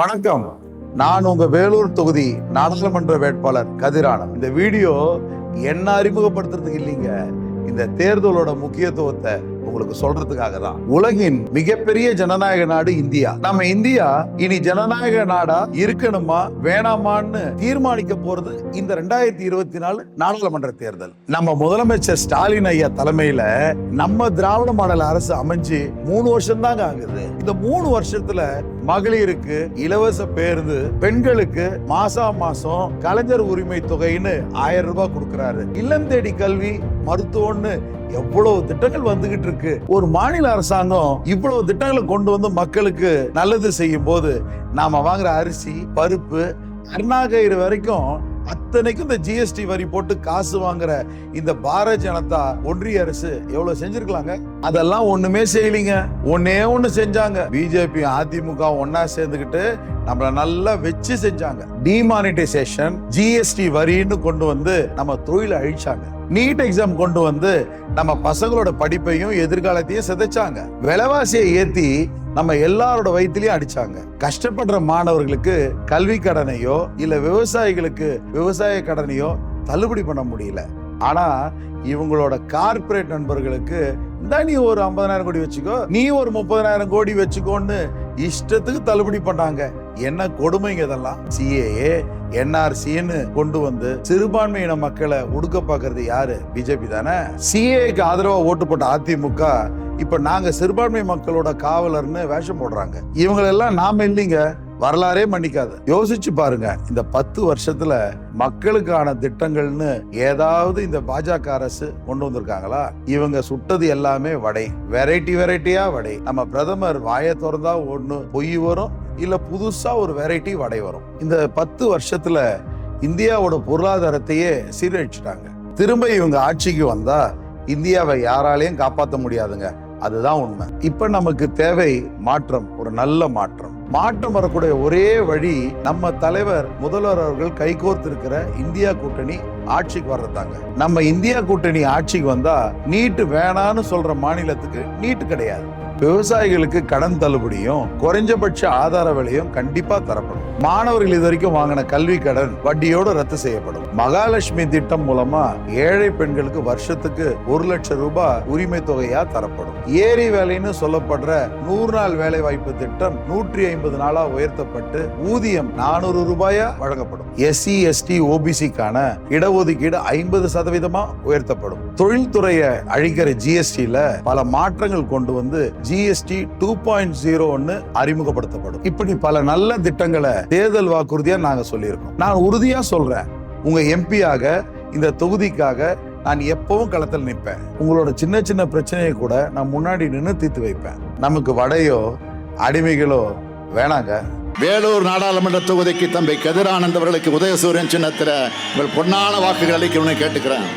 வணக்கம். நான் உங்க வேலூர் தொகுதி நாடாளுமன்ற வேட்பாளர் கதிரானந்த் இந்த வீடியோ என்ன அறிமுகப்படுத்துறதுக்கு இல்லைங்க. இந்த தேர்தலோட முக்கியத்துவத்தை உங்களுக்கு சொல்றதுக்காக தான். உலகின் மிகப்பெரிய ஜனநாயக நாடு இந்தியா. நம்ம இந்தியா இனி ஜனநாயக நாடா இருக்கணுமா வேணாமான்னு தீர்மானிக்க போறது இந்த ரெண்டாயிரத்தி இருபத்தி நாலு நாடாளுமன்ற தேர்தல். நம்ம முதலமைச்சர் ஸ்டாலின் ஐயா தலைமையில நம்ம திராவிட மாடல் அரசு அமைஞ்சு மூணு வருஷம் தாங்க ஆகுது. இந்த மூணு வருஷத்துல மகளிருக்கு இலவச பேருந்து பெண்களுக்கு மாசா மாசம் கலைஞர் உரிமை தொகைன்னு ஆயிரம் ரூபாய் கொடுக்கறாரு. இல்லம் தேடி கல்வி மருத்துவம்னு எவ்வளவு திட்டங்கள் வந்துகிட்டு இருக்கு. ஒரு மாநில அரசாங்கம் இவ்வளவு திட்டங்களை கொண்டு வந்து மக்களுக்கு நல்லது செய்யும் போது நாம வாங்குற அரிசி பருப்பு அருணாகயிறு வரைக்கும் அத்தனைக்கும் இந்த ஜிஎஸ்டி வரி போட்டு காசு வாங்குற இந்த பாரத ஜனதா ஒன்றிய அரசு எவ்வளவு செஞ்சிருக்கலாங்க? அதெல்லாம் ஒண்ணுமே செய்யலீங்க. ஒன்னே ஒண்ணு செஞ்சாங்க. பிஜேபி அதிமுக ஒன்னா சேர்ந்துக்கிட்டு நம்மள நல்லா வச்சு செஞ்சாங்க. டிமானிட்டைசேஷன் ஜிஎஸ்டி வரின்னு கொண்டு வந்து நம்ம தொழிலை அழிச்சாங்க. நீட் எக்ஸாம் கொண்டு வந்து நம்ம பசங்களோட படிப்பையும் எதிர்காலத்தையும் சிதைச்சாங்க. விலைவாசியை ஏத்தி நம்ம எல்லாரோட வயிற்றுலயும் அடிச்சாங்க. கஷ்டப்படுற மாணவர்களுக்கு கல்வி கடனையோ இல்ல விவசாயிகளுக்கு விவசாய கடனையோ தள்ளுபடி பண்ண முடியல. ஆனா இவங்களோட கார்ப்பரேட் நண்பர்களுக்கு இந்தா நீ ஒரு ஐம்பதனாயிரம் கோடி வச்சுக்கோ நீ ஒரு முப்பதனாயிரம் கோடி வச்சுக்கோன்னு இஷ்டத்துக்கு தள்ளுபடி பண்ணாங்க. என்ன கொடுமைங்க இதெல்லாம். சிஏஏ என்ஆர்சின்னு கொண்டு வந்து சிறுபான்மையின மக்களை ஒடுக்க பார்க்கறது யாரு? பிஜேபி தானே? சிஏக்கு ஆதரவா ஓட்டு போட்ட அதிமுக இப்ப நாங்க சிறுபான்மை மக்களோட காவலர்னு வேஷம் போடுறாங்க. இவங்களெல்லாம் நாம இல்லைங்க. வரலாறே மன்னிக்காது. யோசிச்சு பாருங்க இந்த பத்து வருஷத்துல மக்களுக்கான திட்டங்கள்னு ஏதாவது இந்த பாஜக அரசு கொண்டு வந்திருக்காங்களா? இவங்க சுட்டது எல்லாமே வடை. வெரைட்டி வெரைட்டியா வடை. நம்ம பிரதமர் வாயை திறந்தா ஒண்ணு பொய் வரும் இல்லை புதுசாக ஒரு வெரைட்டி வடை வரும். இந்த பத்து வருஷத்தில் இந்தியாவோட பொருளாதாரத்தையே சீரழிச்சிட்டாங்க. திரும்ப இவங்க ஆட்சிக்கு வந்தால் இந்தியாவை யாராலையும் காப்பாற்ற முடியாதுங்க. அதுதான் உண்மை. இப்போ நமக்கு தேவை மாற்றம் ஒரு நல்ல மாற்றம். மாற்றம் வரக்கூடிய ஒரே வழி நம்ம தலைவர் முதல்வர் அவர்கள் கைகோர்த்திருக்கிற இந்தியா கூட்டணி ஆட்சிக்கு வர்றதாங்க நம்ம இந்தியா கூட்டணி ஆட்சிக்கு வந்தா நீட்டு வேணான்னு சொல்ற மாநிலத்துக்கு நீட்டு கிடையாது. விவசாயிகளுக்கு கடன் தள்ளுபடியும் குறைஞ்சபட்ச ஆதார விலையும் கண்டிப்பா தரப்படும். மாணவர்கள் இது வரைக்கும் வாங்கின கல்வி கடன் வட்டியோடு ரத்து செய்யப்படும். மகாலட்சுமி திட்டம் மூலமா ஏழை பெண்களுக்கு வருஷத்துக்கு ஒரு லட்சம் ரூபாய் உரிமை தொகையா தரப்படும். ஏரி வேலைன்னு சொல்லப்படுற நூறு நாள் வேலை வாய்ப்பு திட்டம் நூற்றி ஐம்பது நாளா உயர்த்தப்பட்டு ஊதியம் நானூறு ரூபாயா வழங்கப்படும். எஸ்சி எஸ்டி ஓபிசிக்கான இடஒதுக்கீடு ஐம்பது சதவீதமா உயர்த்தப்படும். தொழில்துறையை அழிக்கிற ஜிஎஸ்டியில பல மாற்றங்கள் கொண்டு வந்து ஜிஎஸ்டி டூ பாயிண்ட் ஜீரோன்னு அறிமுகப்படுத்தப்படும். இப்படி பல நல்ல திட்டங்களை தேர்தல் வாக்குறுதியா நாங்க சொல்லியிருக்கோம். நான் உறுதியா சொல்றேன். உங்க எம்பியாக இந்த தொகுதிக்காக நான் எப்பவும் களத்தில் நிற்பேன். உங்களோட சின்ன சின்ன பிரச்சனையை கூட நான் முன்னாடி நின்று தீர்த்து வைப்பேன். நமக்கு வடையோ அடிமைகளோ வேணாங்க. வேலூர் நாடாளுமன்ற தொகுதிக்கு தம்பி கதிரானந்த் அவர்களுக்கு உதயசூரியன் சின்னத்தில் உங்கள் பொன்னான வாக்குகள் அளிக்கணும்னு கேட்டுக்கிறேன்.